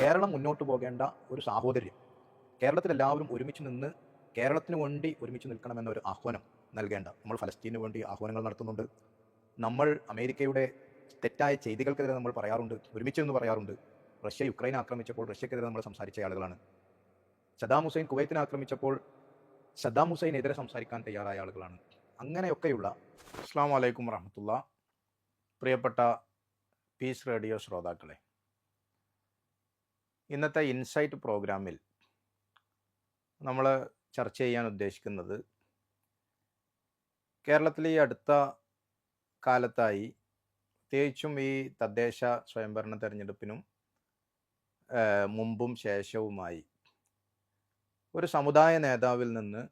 കേരളം മുന്നോട്ട് പോകേണ്ട ഒരു സാഹോദര്യം. കേരളത്തിൽ എല്ലാവരും ഒരുമിച്ച് നിന്ന് കേരളത്തിന് വേണ്ടി ഒരുമിച്ച് നിൽക്കണമെന്ന ഒരു ആഹ്വാനം നൽകേണ്ട. നമ്മൾ ഫലസ്തീനു വേണ്ടി ആഹ്വാനങ്ങൾ നടത്തുന്നുണ്ട്. നമ്മൾ അമേരിക്കയുടെ തെറ്റായ ചെയ്തികൾക്കെതിരെ നമ്മൾ പറയാറുണ്ട്. ഒരുമിച്ച് എന്ന് പറയാറുണ്ട്. റഷ്യ യുക്രൈൻ ആക്രമിച്ചപ്പോൾ റഷ്യക്കെതിരെ നമ്മൾ സംസാരിച്ച ആളുകളാണ്. സദാം ഹുസൈൻ കുവൈത്തിനെ ആക്രമിച്ചപ്പോൾ സദ്ദാം ഹുസൈനെതിരെ സംസാരിക്കാൻ തയ്യാറായ ആളുകളാണ്. അങ്ങനെയൊക്കെയുള്ള അസ്സാം വലൈക്കും വറഹമത്തുള്ള പ്രിയപ്പെട്ട പീസ് റേഡിയോ ശ്രോതാക്കളെ ഇന്നത്തെ ഇൻസൈറ്റ് പ്രോഗ്രാമിൽ നമ്മൾ ചർച്ച ചെയ്യാൻ ഉദ്ദേശിക്കുന്നത് കേരളത്തിലെ ഈ അടുത്ത കാലത്തായി പ്രത്യേകിച്ചും ഈ തദ്ദേശ സ്വയംഭരണ തെരഞ്ഞെടുപ്പിനും മുമ്പും ശേഷവുമായി ഒരു സമുദായ നേതാവിൽ നിന്ന്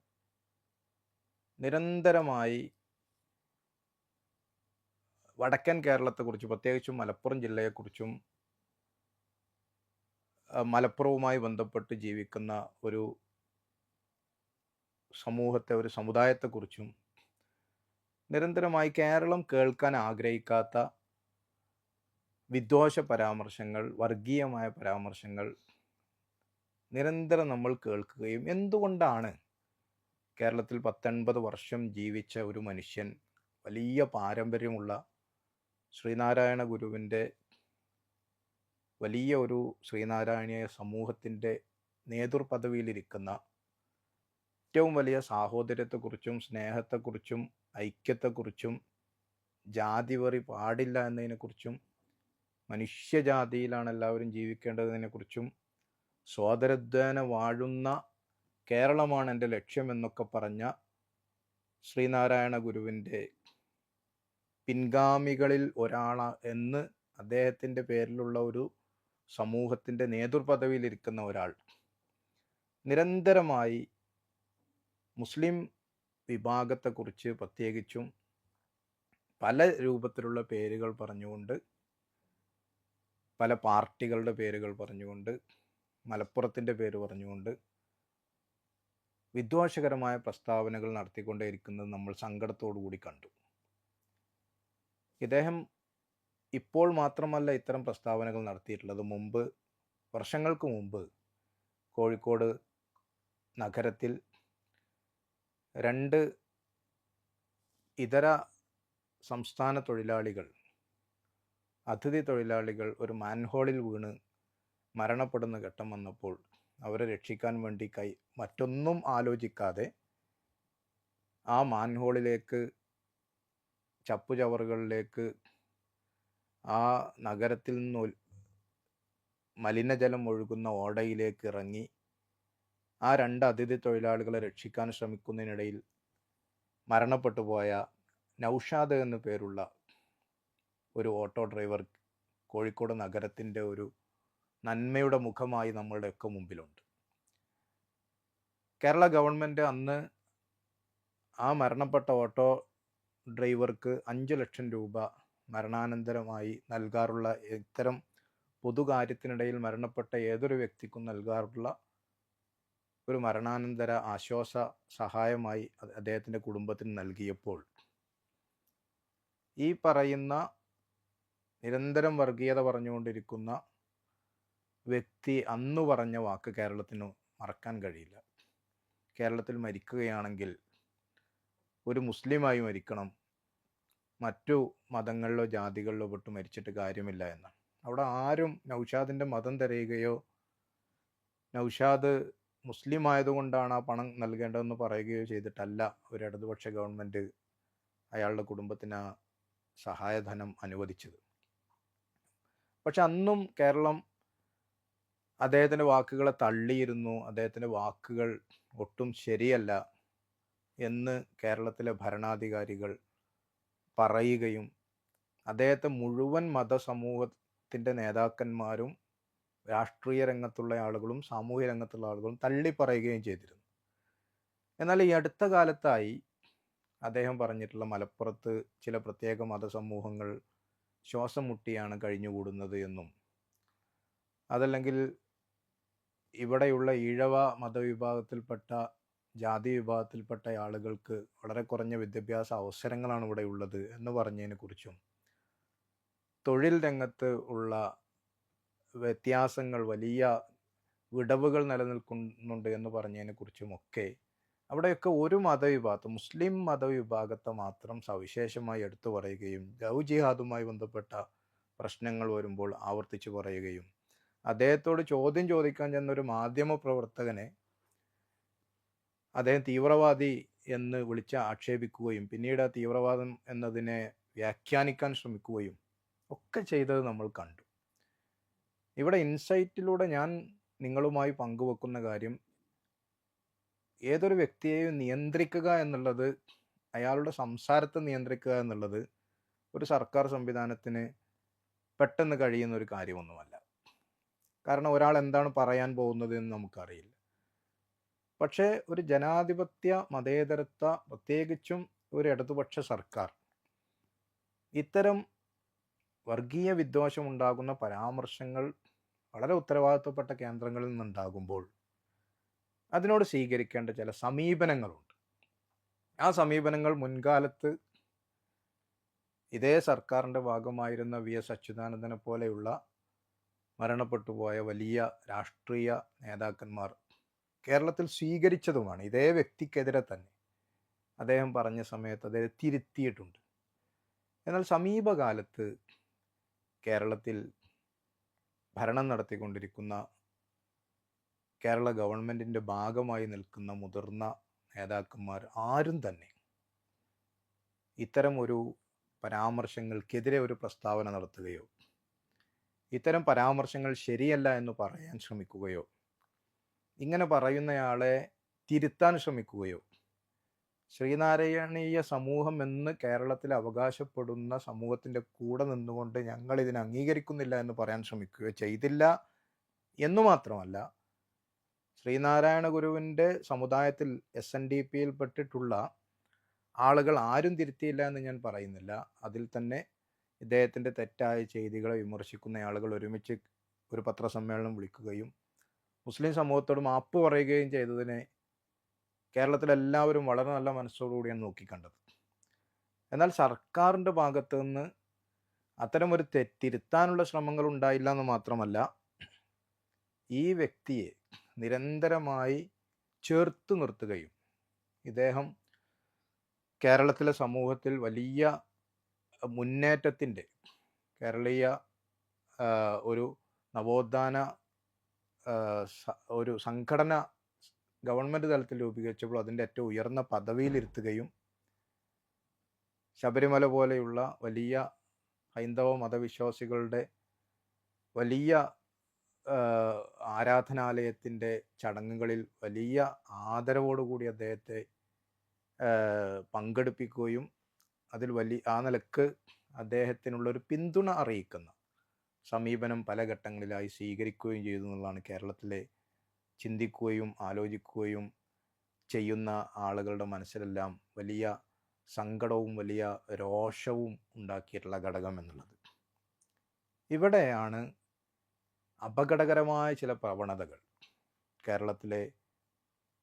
നിരന്തരമായി വടക്കൻ കേരളത്തെക്കുറിച്ച് പ്രത്യേകിച്ചും മലപ്പുറം ജില്ലയെക്കുറിച്ചും മലപ്പുറവുമായി ബന്ധപ്പെട്ട് ജീവിക്കുന്ന ഒരു സമൂഹത്തെ ഒരു സമുദായത്തെക്കുറിച്ചും നിരന്തരമായി കേരളം കേൾക്കാൻ ആഗ്രഹിക്കാത്ത വിദ്വേഷ പരാമർശങ്ങൾ വർഗീയമായ പരാമർശങ്ങൾ നിരന്തരം നമ്മൾ കേൾക്കുകയും എന്തുകൊണ്ടാണ് കേരളത്തിൽ പത്തൊൻപത് വർഷം ജീവിച്ച ഒരു മനുഷ്യൻ വലിയ പാരമ്പര്യമുള്ള ശ്രീനാരായണ ഗുരുവിന്റെ വലിയ ഒരു ശ്രീനാരായണീയ സമൂഹത്തിന്റെ നേതൃപദവിയിലിരിക്കുന്ന ഏറ്റവും വലിയ സാഹോദര്യത്തെക്കുറിച്ചും സ്നേഹത്തെക്കുറിച്ചും ഐക്യത്തെക്കുറിച്ചും ജാതിവെറി പാടില്ല എന്നതിനെക്കുറിച്ചും മനുഷ്യജാതിയിലാണ് എല്ലാവരും ജീവിക്കേണ്ടതിനെക്കുറിച്ചും സോദരദ്വേന വാഴുന്ന കേരളമാണ് എന്റെ ലക്ഷ്യം എന്നൊക്കെ പറഞ്ഞ ശ്രീനാരായണ ഗുരുവിന്റെ പിൻഗാമികളിൽ ഒരാള എന്ന് അദ്ദേഹത്തിന്റെ പേരിലുള്ള ഒരു സമൂഹത്തിന്റെ നേതൃപദവിയിലിരിക്കുന്ന ഒരാൾ. നിരന്തരമായി മുസ്ലിം വിഭാഗത്തെക്കുറിച്ച് പ്രത്യേകിച്ചും പല രൂപത്തിലുള്ള പേരുകൾ പറഞ്ഞുകൊണ്ട് പല പാർട്ടികളുടെ പേരുകൾ പറഞ്ഞുകൊണ്ട് മലപ്പുറത്തിന്റെ പേര് പറഞ്ഞുകൊണ്ട് വിദ്വേഷകരമായ പ്രസ്താവനകൾ നടത്തിക്കൊണ്ടേയിരിക്കുന്നത് നമ്മൾ സങ്കടത്തോടു കൂടി കണ്ടു. ഇദ്ദേഹം ഇപ്പോൾ മാത്രമല്ല ഇത്തരം പ്രസ്താവനകൾ നടത്തിയിട്ടുള്ളത്. മുമ്പ് വർഷങ്ങൾക്ക് മുമ്പ് കോഴിക്കോട് നഗരത്തിൽ രണ്ട് ഇതര സംസ്ഥാന തൊഴിലാളികൾ അതിഥി തൊഴിലാളികൾ ഒരു മാൻഹോളിൽ വീണ് മരണപ്പെടുന്ന ഘട്ടം വന്നപ്പോൾ അവരെ രക്ഷിക്കാൻ വേണ്ടി കൈ മറ്റൊന്നും ആലോചിക്കാതെ ആ മാൻഹോളിലേക്ക് ചപ്പുചവറുകളിലേക്ക് ആ നഗരത്തിൽ നിന്ന് മലിനജലം ഒഴുകുന്ന ഓടയിലേക്ക് ഇറങ്ങി ആ രണ്ട് അതിഥി തൊഴിലാളികളെ രക്ഷിക്കാൻ ശ്രമിക്കുന്നതിനിടയിൽ മരണപ്പെട്ടു പോയ നൗഷാദ് എന്നു പേരുള്ള ഒരു ഓട്ടോ ഡ്രൈവർ കോഴിക്കോട് നഗരത്തിന്റെ ഒരു നന്മയുടെ മുഖമായി നമ്മളുടെയൊക്കെ മുമ്പിലുണ്ട്. കേരള ഗവൺമെന്റ് അന്ന് ആ മരണപ്പെട്ട ഓട്ടോ ഡ്രൈവർക്ക് അഞ്ച് ലക്ഷം രൂപ മരണാനന്തരമായി നൽകാറുള്ള ഇത്തരം പൊതുകാര്യത്തിനിടയിൽ മരണപ്പെട്ട ഏതൊരു വ്യക്തിക്കും നൽകാറുള്ള ഒരു മരണാനന്തര ആശ്വാസ സഹായമായി അദ്ദേഹത്തിന്റെ കുടുംബത്തിന് നൽകിയപ്പോൾ ഈ പറയുന്ന നിരന്തരം വർഗീയത പറഞ്ഞുകൊണ്ടിരിക്കുന്ന വ്യക്തി അന്ന് പറഞ്ഞ വാക്ക് കേരളത്തിന് മറക്കാൻ കഴിയില്ല. കേരളത്തിൽ മരിക്കുകയാണെങ്കിൽ ഒരു മുസ്ലിമായി മരിക്കണം മറ്റു മതങ്ങളിലോ ജാതികളിലോ പെട്ട് മരിച്ചിട്ട് കാര്യമില്ല എന്നാണ്. അവിടെ ആരും നൗഷാദിന്റെ മതം തിരയുകയോ നൗഷാദ് മുസ്ലിം ആയതുകൊണ്ടാണ് ആ പണം നൽകേണ്ടതെന്ന് പറയുകയോ ചെയ്തിട്ടല്ല ഒരു ഇടതുപക്ഷ ഗവൺമെന്റ് അയാളുടെ കുടുംബത്തിന് ആ സഹായധനം അനുവദിച്ചത്. പക്ഷെ അന്നും കേരളം അദ്ദേഹത്തിന്റെ വാക്കുകളെ തള്ളിയിരുന്നു. അദ്ദേഹത്തിന്റെ വാക്കുകൾ ഒട്ടും ശരിയല്ല എന്ന് കേരളത്തിലെ ഭരണാധികാരികൾ പറയുകയും അദ്ദേഹത്തെ മുഴുവൻ മതസമൂഹത്തിന്റെ നേതാക്കന്മാരും രാഷ്ട്രീയ രംഗത്തുള്ള ആളുകളും സാമൂഹ്യ രംഗത്തുള്ള ആളുകളും തള്ളി പറയുകയും ചെയ്തിരുന്നു. എന്നാൽ ഈ അടുത്ത കാലത്തായി അദ്ദേഹം പറഞ്ഞിട്ടുള്ള മലപ്പുറത്ത് ചില പ്രത്യേക മതസമൂഹങ്ങൾ ശ്വാസം മുട്ടിയാണ് കഴിഞ്ഞുകൂടുന്നത് എന്നും അതല്ലെങ്കിൽ ഇവിടെയുള്ള ഈഴവ മതവിഭാഗത്തിൽപ്പെട്ട ജാതി വിഭാഗത്തിൽപ്പെട്ട ആളുകൾക്ക് വളരെ കുറഞ്ഞ വിദ്യാഭ്യാസ അവസരങ്ങളാണ് ഇവിടെ ഉള്ളത് എന്ന് പറഞ്ഞതിനെ കുറിച്ചും തൊഴിൽ രംഗത്ത് ഉള്ള വ്യത്യാസങ്ങൾ വലിയ വിടവുകൾ നിലനിൽക്കുന്നുണ്ട് എന്ന് പറഞ്ഞതിനെക്കുറിച്ചുമൊക്കെ അവിടെയൊക്കെ ഒരു മതവിഭാഗത്തെ മുസ്ലിം മതവിഭാഗത്തെ മാത്രം സവിശേഷമായി എടുത്തു പറയുകയും ലവ് ജിഹാദുമായി ബന്ധപ്പെട്ട പ്രശ്നങ്ങൾ വരുമ്പോൾ ആവർത്തിച്ചു പറയുകയും അദ്ദേഹത്തോട് ചോദ്യം ചോദിക്കാൻ ചെന്ന ഒരു മാധ്യമ പ്രവർത്തകനെ അദ്ദേഹം തീവ്രവാദി എന്ന് വിളിച്ച് ആക്ഷേപിക്കുകയും പിന്നീട് തീവ്രവാദം എന്നതിനെ വ്യാഖ്യാനിക്കാൻ ശ്രമിക്കുകയും ഒക്കെ ചെയ്തത് നമ്മൾ കണ്ടു. ഇവിടെ ഇൻസൈറ്റിലൂടെ ഞാൻ നിങ്ങളുമായി പങ്കുവെക്കുന്ന കാര്യം ഏതൊരു വ്യക്തിയെയും നിയന്ത്രിക്കുക എന്നുള്ളത് അയാളുടെ സംസാരത്തെ നിയന്ത്രിക്കുക എന്നുള്ളത് ഒരു സർക്കാർ സംവിധാനത്തിന് പെട്ടെന്ന് കഴിയുന്ന ഒരു കാര്യമൊന്നുമല്ല. കാരണം ഒരാൾ എന്താണ് പറയാൻ പോകുന്നത് എന്ന് നമുക്കറിയില്ല. പക്ഷേ ഒരു ജനാധിപത്യ മതേതരത്വ പ്രത്യേകിച്ചും ഒരു ഇടതുപക്ഷ സർക്കാർ ഇത്തരം വർഗീയ വിദ്വേഷം ഉണ്ടാകുന്ന പരാമർശങ്ങൾ വളരെ ഉത്തരവാദിത്വപ്പെട്ട കേന്ദ്രങ്ങളിൽ നിന്നുണ്ടാകുമ്പോൾ അതിനോട് സ്വീകരിക്കേണ്ട ചില സമീപനങ്ങളുണ്ട്. ആ സമീപനങ്ങൾ മുൻകാലത്ത് ഇതേ സർക്കാരിന്റെ ഭാഗമായിരുന്ന വി. എസ്. അച്യുതാനന്ദനെ പോലെയുള്ള മരണപ്പെട്ടുപോയ വലിയ രാഷ്ട്രീയ നേതാക്കന്മാർ കേരളത്തിൽ സ്വീകരിച്ചതുമാണ്. ഇതേ വ്യക്തിക്കെതിരെ തന്നെ അദ്ദേഹം പറഞ്ഞ സമയത്ത് അദ്ദേഹം തിരുത്തിയിട്ടുണ്ട്. എന്നാൽ സമീപകാലത്ത് കേരളത്തിൽ ഭരണം നടത്തിക്കൊണ്ടിരിക്കുന്ന കേരള ഗവൺമെന്റിന്റെ ഭാഗമായി നിൽക്കുന്ന മുതിർന്ന നേതാക്കന്മാർ ആരും തന്നെ ഇത്തരം ഒരു പരാമർശങ്ങൾക്കെതിരെ ഒരു പ്രസ്താവന നടത്തുകയോ ഇത്തരം പരാമർശങ്ങൾ ശരിയല്ല എന്ന് പറയാൻ ശ്രമിക്കുകയോ ഇങ്ങനെ പറയുന്നയാളെ തിരുത്താൻ ശ്രമിക്കുകയോ? ശ്രീനാരായണീയ സമൂഹം എന്ന് കേരളത്തിൽ അവകാശപ്പെടുന്ന സമൂഹത്തിന്റെ കൂടെ നിന്നുകൊണ്ട് ഞങ്ങൾ ഇതിനെ അംഗീകരിക്കുന്നില്ല എന്ന് പറയാൻ ശ്രമിക്കുകയോ ചെയ്തില്ല എന്നു മാത്രമല്ല ശ്രീനാരായണ ഗുരുവിന്റെ സമുദായത്തിൽ എസ് എൻ ഡി പിയിൽ പെട്ടിട്ടുള്ള ആളുകൾ ആരും തിരുത്തിയില്ല എന്ന് ഞാൻ പറയുന്നില്ല. അതിൽ തന്നെ ഇദ്ദേഹത്തിന്റെ തെറ്റായ ചെയ്തികളെ വിമർശിക്കുന്ന ആളുകൾ ഒരുമിച്ച് ഒരു പത്രസമ്മേളനം വിളിക്കുകയും മുസ്ലിം സമൂഹത്തോട് മാപ്പ് പറയുകയും ചെയ്തതിനെ കേരളത്തിലെല്ലാവരും വളരെ നല്ല മനസ്സോടുകൂടിയാണ് നോക്കിക്കണ്ടത്. എന്നാൽ സർക്കാരിന്റെ ഭാഗത്തു നിന്ന് അത്തരം ഒരു തെറ്റിരുത്താനുള്ള ശ്രമങ്ങൾ ഉണ്ടായില്ല എന്ന് മാത്രമല്ല ഈ വ്യക്തിയെ നിരന്തരമായി ചേർത്ത് നിർത്തുകയും ഇദ്ദേഹം കേരളത്തിലെ സമൂഹത്തിൽ വലിയ മുന്നേറ്റത്തിന്റെ കേരളീയ ഒരു നവോത്ഥാന ഒരു സംഘടന ഗവൺമെന്റ് തലത്തിൽ രൂപീകരിച്ചപ്പോൾ അതിന്റെ ഏറ്റവും ഉയർന്ന പദവിയിലിരുത്തുകയും ശബരിമല പോലെയുള്ള വലിയ ഹൈന്ദവ മതവിശ്വാസികളുടെ വലിയ ആരാധനാലയത്തിന്റെ ചടങ്ങുകളിൽ വലിയ ആദരവോടുകൂടി അദ്ദേഹത്തെ പങ്കെടുപ്പിക്കുകയും അതിൽ വലിയ ആ നിലയ്ക്ക് അദ്ദേഹത്തിനുള്ളൊരു പിന്തുണ അറിയിക്കുന്ന. സമീപനം പല ഘട്ടങ്ങളിലായി സ്വീകരിക്കുകയും ചെയ്തു എന്നുള്ളതാണ് കേരളത്തിലെ ചിന്തിക്കുകയും ആലോചിക്കുകയും ചെയ്യുന്ന ആളുകളുടെ മനസ്സിലെല്ലാം വലിയ സങ്കടവും വലിയ രോഷവും ഉണ്ടാക്കിയിട്ടുള്ള ഘടകം എന്നുള്ളത്. ഇവിടെയാണ് അപകടകരമായ ചില പ്രവണതകൾ കേരളത്തിലെ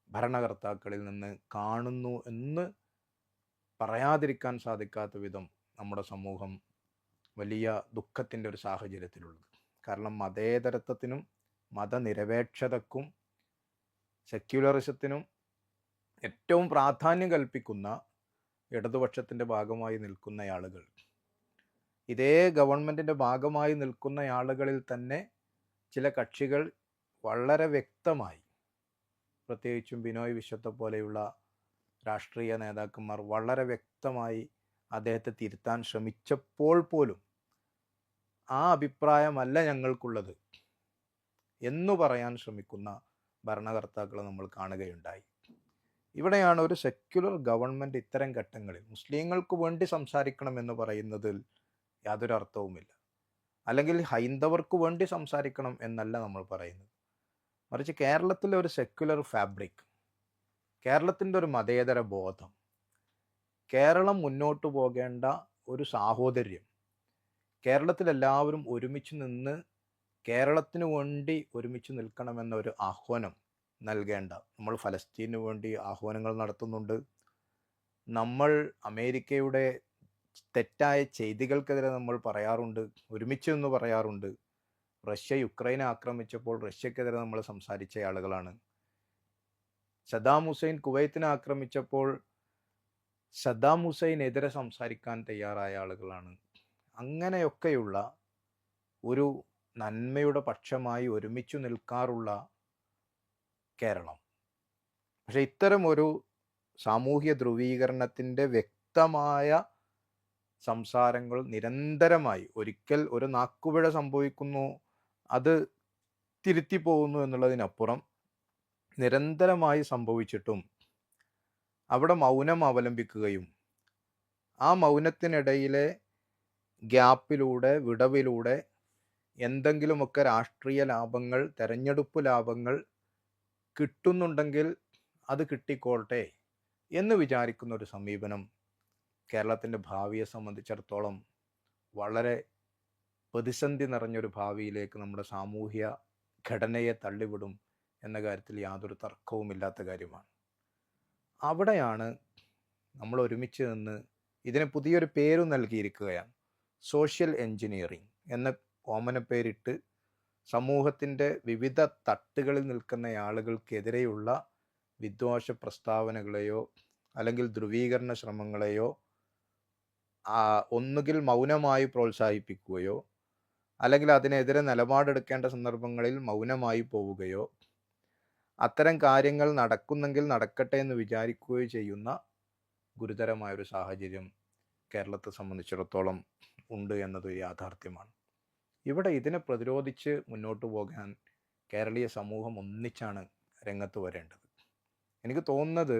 ഭരണകർത്താക്കളിൽ നിന്ന് കാണുന്നു എന്ന് പറയാതിരിക്കാൻ സാധിക്കാത്ത വിധം നമ്മുടെ സമൂഹം വലിയ ദുഃഖത്തിന്റെ ഒരു സാഹചര്യത്തിലുള്ളത്. കാരണം മതേതരത്വത്തിനും മതനിരപേക്ഷതക്കും സെക്യുലറിസത്തിനും ഏറ്റവും പ്രാധാന്യം കൽപ്പിക്കുന്ന ഇടതുപക്ഷത്തിന്റെ ഭാഗമായി നിൽക്കുന്ന ആളുകൾ ഇതേ ഗവൺമെന്റിന്റെ ഭാഗമായി നിൽക്കുന്ന ആളുകളിൽ തന്നെ ചില കക്ഷികൾ വളരെ വ്യക്തമായി പ്രത്യേകിച്ചും ബിനോയ് വിശ്വത്തെ പോലെയുള്ള രാഷ്ട്രീയ നേതാക്കന്മാർ വളരെ വ്യക്തമായി അദ്ദേഹത്തെ തിരുത്താൻ ശ്രമിച്ചപ്പോൾ പോലും ആ അഭിപ്രായമല്ല ഞങ്ങൾക്കുള്ളത് എന്നു പറയാൻ ശ്രമിക്കുന്ന ഭരണകർത്താക്കളെ നമ്മൾ കാണുകയുണ്ടായി. ഇവിടെയാണ് ഒരു സെക്യുലർ ഗവൺമെന്റ് ഇത്തരം ഘട്ടങ്ങളിൽ മുസ്ലിങ്ങൾക്ക് വേണ്ടി സംസാരിക്കണം എന്ന് പറയുന്നതിൽ യാതൊരു അർത്ഥവുമില്ല. അല്ലെങ്കിൽ ഹൈന്ദവർക്ക് വേണ്ടി സംസാരിക്കണം എന്നല്ല നമ്മൾ പറയുന്നത്. മറിച്ച് കേരളത്തിലെ ഒരു സെക്യുലർ ഫാബ്രിക് കേരളത്തിന്റെ ഒരു മതേതര ബോധം കേരളം മുന്നോട്ട് പോകേണ്ട ഒരു സാഹോദര്യം. കേരളത്തിൽ എല്ലാവരും ഒരുമിച്ച് നിന്ന് കേരളത്തിന് വേണ്ടി ഒരുമിച്ച് നിൽക്കണമെന്ന ഒരു ആഹ്വാനം നൽകേണ്ട. നമ്മൾ ഫലസ്തീനു വേണ്ടി ആഹ്വാനങ്ങൾ നടത്തുന്നുണ്ട്. നമ്മൾ അമേരിക്കയുടെ തെറ്റായ ചെയ്തികൾക്കെതിരെ നമ്മൾ പറയാറുണ്ട് ഒരുമിച്ച് എന്ന് പറയാറുണ്ട്. റഷ്യ യുക്രൈനെ ആക്രമിച്ചപ്പോൾ റഷ്യക്കെതിരെ നമ്മൾ സംസാരിച്ച ആളുകളാണ്. സദാം ഹുസൈൻ കുവൈത്തിനെ ആക്രമിച്ചപ്പോൾ സദ്ദാം ഹുസൈനെതിരെ സംസാരിക്കാൻ തയ്യാറായ ആളുകളാണ്. അങ്ങനെയൊക്കെയുള്ള ഒരു നന്മയുടെ പക്ഷമായി ഒരുമിച്ചു നിൽക്കാറുള്ള കേരളം. പക്ഷെ ഇത്തരം ഒരു സാമൂഹ്യ ധ്രുവീകരണത്തിന്റെ വ്യക്തമായ സംസാരങ്ങൾ നിരന്തരമായി ഒരിക്കൽ ഒരു നാക്കുപിഴ സംഭവിക്കുന്നു അത് തിരുത്തി പോകുന്നു എന്നുള്ളതിനപ്പുറം നിരന്തരമായി സംഭവിച്ചിട്ടും അവിടെ മൗനം അവലംബിക്കുകയും ആ മൗനത്തിനിടയിലെ ഗ്യാപ്പിലൂടെ വിടവിലൂടെ എന്തെങ്കിലുമൊക്കെ രാഷ്ട്രീയ ലാഭങ്ങൾ തെരഞ്ഞെടുപ്പ് ലാഭങ്ങൾ കിട്ടുന്നുണ്ടെങ്കിൽ അത് കിട്ടിക്കോട്ടെ എന്ന് വിചാരിക്കുന്ന ഒരു സമീപനം കേരളത്തിന്റെ ഭാവിയെ സംബന്ധിച്ചിടത്തോളം വളരെ പ്രതിസന്ധി നിറഞ്ഞൊരു ഭാവിയിലേക്ക് നമ്മുടെ സാമൂഹ്യ ഘടനയെ തള്ളിവിടും എന്ന കാര്യത്തിൽ യാതൊരു തർക്കവുമില്ലാത്ത കാര്യമാണ്. അവിടെയാണ് നമ്മൾ ഒരുമിച്ച് നിന്ന് ഇതിന് പുതിയൊരു പേരും നൽകിയിരിക്കുകയാണ്. സോഷ്യൽ എൻജിനീയറിംഗ് എന്ന ഓമന പേരിട്ട് സമൂഹത്തിന്റെ വിവിധ തട്ടുകളിൽ നിൽക്കുന്ന ആളുകൾക്കെതിരെയുള്ള വിദ്വേഷ പ്രസ്താവനകളെയോ അല്ലെങ്കിൽ ധ്രുവീകരണ ശ്രമങ്ങളെയോ ഒന്നുകിൽ മൗനമായി പ്രോത്സാഹിപ്പിക്കുകയോ അല്ലെങ്കിൽ അതിനെതിരെ നിലപാടെടുക്കേണ്ട സന്ദർഭങ്ങളിൽ മൗനമായി പോവുകയോ അത്തരം കാര്യങ്ങൾ നടക്കുന്നെങ്കിൽ നടക്കട്ടെ എന്ന് വിചാരിക്കുകയോ ചെയ്യുന്ന ഗുരുതരമായ ഒരു സാഹചര്യം കേരളത്തെ സംബന്ധിച്ചിടത്തോളം ഉണ്ട് എന്നത് യാഥാർത്ഥ്യമാണ്. ഇവിടെ ഇതിനെ പ്രതിരോധിച്ച് മുന്നോട്ട് പോകാൻ കേരളീയ സമൂഹം ഒന്നിച്ചാണ് രംഗത്ത് വരേണ്ടത്. എനിക്ക് തോന്നുന്നത്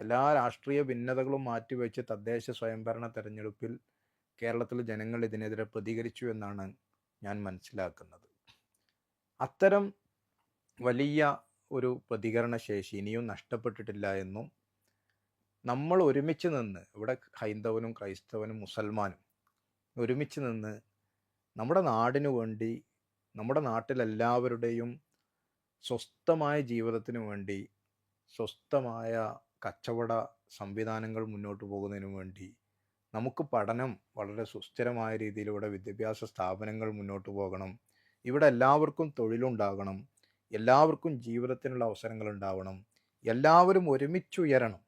എല്ലാ രാഷ്ട്രീയ ഭിന്നതകളും മാറ്റിവെച്ച് തദ്ദേശ സ്വയംഭരണ തെരഞ്ഞെടുപ്പിൽ കേരളത്തിലെ ജനങ്ങൾ ഇതിനെതിരെ പ്രതികരിച്ചു എന്നാണ് ഞാൻ മനസ്സിലാക്കുന്നത്. അത്തരം വലിയ ഒരു പ്രതികരണ ശേഷി ഇനിയും നഷ്ടപ്പെട്ടിട്ടില്ല എന്നും നമ്മൾ ഒരുമിച്ച് നിന്ന് ഇവിടെ ഹൈന്ദവനും ക്രൈസ്തവനും മുസൽമാനും ഒരുമിച്ച് നിന്ന് നമ്മുടെ നാടിനു വേണ്ടി നമ്മുടെ നാട്ടിലെല്ലാവരുടെയും സ്വസ്ഥമായ ജീവിതത്തിനു വേണ്ടി സ്വസ്ഥമായ കച്ചവട സംവിധാനങ്ങൾ മുന്നോട്ട് പോകുന്നതിനു വേണ്ടി നമുക്ക് പഠനം വളരെ സുസ്ഥിരമായ രീതിയിലൂടെ വിദ്യാഭ്യാസ സ്ഥാപനങ്ങൾ മുന്നോട്ട് പോകണം. ഇവിടെ എല്ലാവർക്കും തൊഴിലുണ്ടാകണം. എല്ലാവർക്കും ജീവിതത്തിനുള്ള അവസരങ്ങൾ ഉണ്ടാവണം എല്ലാവരും ഒരുമിച്ചുയരണം.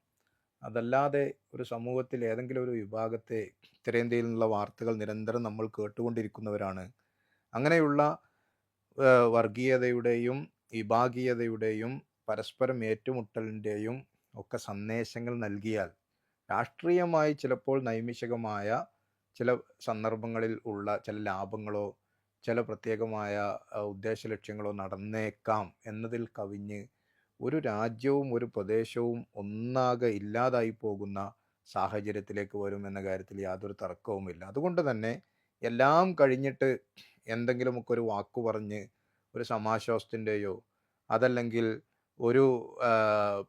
അതല്ലാതെ ഒരു സമൂഹത്തിൽ ഏതെങ്കിലും ഒരു വിഭാഗത്തെ ഉത്തരേന്ത്യയിൽ നിന്നുള്ള വാർത്തകൾ നിരന്തരം നമ്മൾ കേട്ടുകൊണ്ടിരിക്കുന്നവരാണ്. അങ്ങനെയുള്ള വർഗീയതയുടെയും വിഭാഗീയതയുടെയും പരസ്പരം ഏറ്റുമുട്ടലിന്റെയും ഒക്കെ സന്ദേശങ്ങൾ നൽകിയാൽ രാഷ്ട്രീയമായി ചിലപ്പോൾ നൈമിഷികമായ ചില സന്ദർഭങ്ങളിൽ ഉള്ള ചില ലാഭങ്ങളോ ചില പ്രത്യേകമായ ഉദ്ദേശ ലക്ഷ്യങ്ങളോ നടന്നേക്കാം എന്നതിൽ കവിഞ്ഞ് ഒരു രാജ്യവും ഒരു പ്രദേശവും ഒന്നാകെ ഇല്ലാതായി പോകുന്ന സാഹചര്യത്തിലേക്ക് വരും എന്ന കാര്യത്തിൽ യാതൊരു തർക്കവുമില്ല. അതുകൊണ്ട് തന്നെ എല്ലാം കഴിഞ്ഞിട്ട് എന്തെങ്കിലുമൊക്കെ ഒരു വാക്കു പറഞ്ഞ് ഒരു സമാശ്വാസത്തിന്റെയോ അതല്ലെങ്കിൽ ഒരു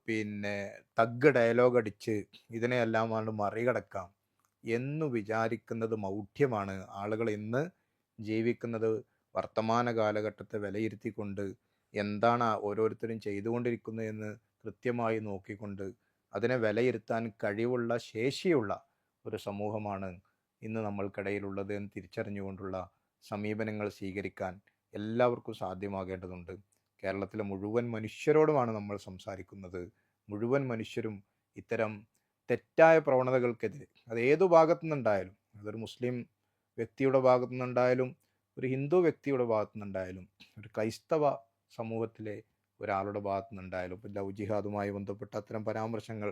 പിന്നെ തഗ് ഡയലോഗ് അടിച്ച് ഇതിനെയെല്ലാമാണ് മറികടക്കാം എന്ന് വിചാരിക്കുന്നത് മൗഢ്യമാണ് ആളുകൾ ഇന്ന് ജീവിക്കുന്നത് വർത്തമാന കാലഘട്ടത്തെ വിലയിരുത്തിക്കൊണ്ട് എന്താണ് ഓരോരുത്തരും ചെയ്തുകൊണ്ടിരിക്കുന്നതെന്ന് കൃത്യമായി നോക്കിക്കൊണ്ട് അതിനെ വിലയിരുത്താൻ കഴിവുള്ള ശേഷിയുള്ള ഒരു സമൂഹമാണ് ഇന്ന് നമ്മൾക്കിടയിലുള്ളത് എന്ന് തിരിച്ചറിഞ്ഞുകൊണ്ടുള്ള സമീപനങ്ങൾ സ്വീകരിക്കാൻ എല്ലാവർക്കും സാധ്യമാകേണ്ടതുണ്ട്. കേരളത്തിലെ മുഴുവൻ മനുഷ്യരോടുമാണ് നമ്മൾ സംസാരിക്കുന്നത്. മുഴുവൻ മനുഷ്യരും ഇത്തരം തെറ്റായ പ്രവണതകൾക്കെതിരെ. അത് ഏതു ഭാഗത്തു നിന്നുണ്ടായാലും അതൊരു മുസ്ലിം വ്യക്തിയുടെ ഭാഗത്തു നിന്നുണ്ടായാലും ഒരു ഹിന്ദു വ്യക്തിയുടെ ഭാഗത്തു നിന്നുണ്ടായാലും ഒരു ക്രൈസ്തവ സമൂഹത്തിലെ ഒരാളുടെ ഭാഗത്തു നിന്നുണ്ടായാലും ഇപ്പോൾ ലവ് ജിഹാദുമായി ബന്ധപ്പെട്ട അത്തരം പരാമർശങ്ങൾ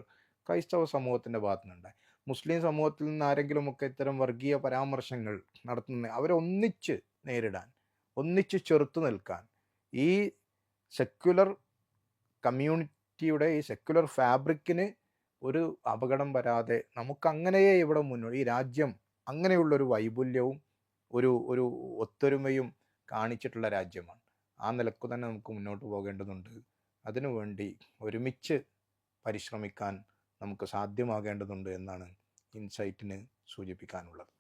ക്രൈസ്തവ സമൂഹത്തിന്റെ ഭാഗത്തു നിന്നുണ്ടായി മുസ്ലിം സമൂഹത്തിൽ നിന്ന് ആരെങ്കിലുമൊക്കെ ഇത്തരം വർഗീയ പരാമർശങ്ങൾ നടത്തുന്ന അവരെ ഒന്നിച്ച് നേരിടാൻ ഒന്നിച്ച് ചെറുത്തു നിൽക്കാൻ ഈ സെക്യുലർ കമ്മ്യൂണിറ്റിയുടെ ഈ സെക്യുലർ ഫാബ്രിക്കിന് ഒരു അപകടം വരാതെ നമുക്കങ്ങനെയേ ഇവിടെ മുന്നോട്ട് ഈ രാജ്യം അങ്ങനെയുള്ളൊരു വൈപുല്യവും ഒരു ഒരു ഒത്തൊരുമയും കാണിച്ചിട്ടുള്ള രാജ്യമാണ്. ആ നിലയ്ക്ക് തന്നെ നമുക്ക് മുന്നോട്ട് പോകേണ്ടതുണ്ട്. അതിനുവേണ്ടി ഒരുമിച്ച് പരിശ്രമിക്കാൻ നമുക്ക് സാധ്യമാകേണ്ടതുണ്ട് എന്നാണ് ഇൻസൈറ്റിന് സൂചിപ്പിക്കാനുള്ളത്.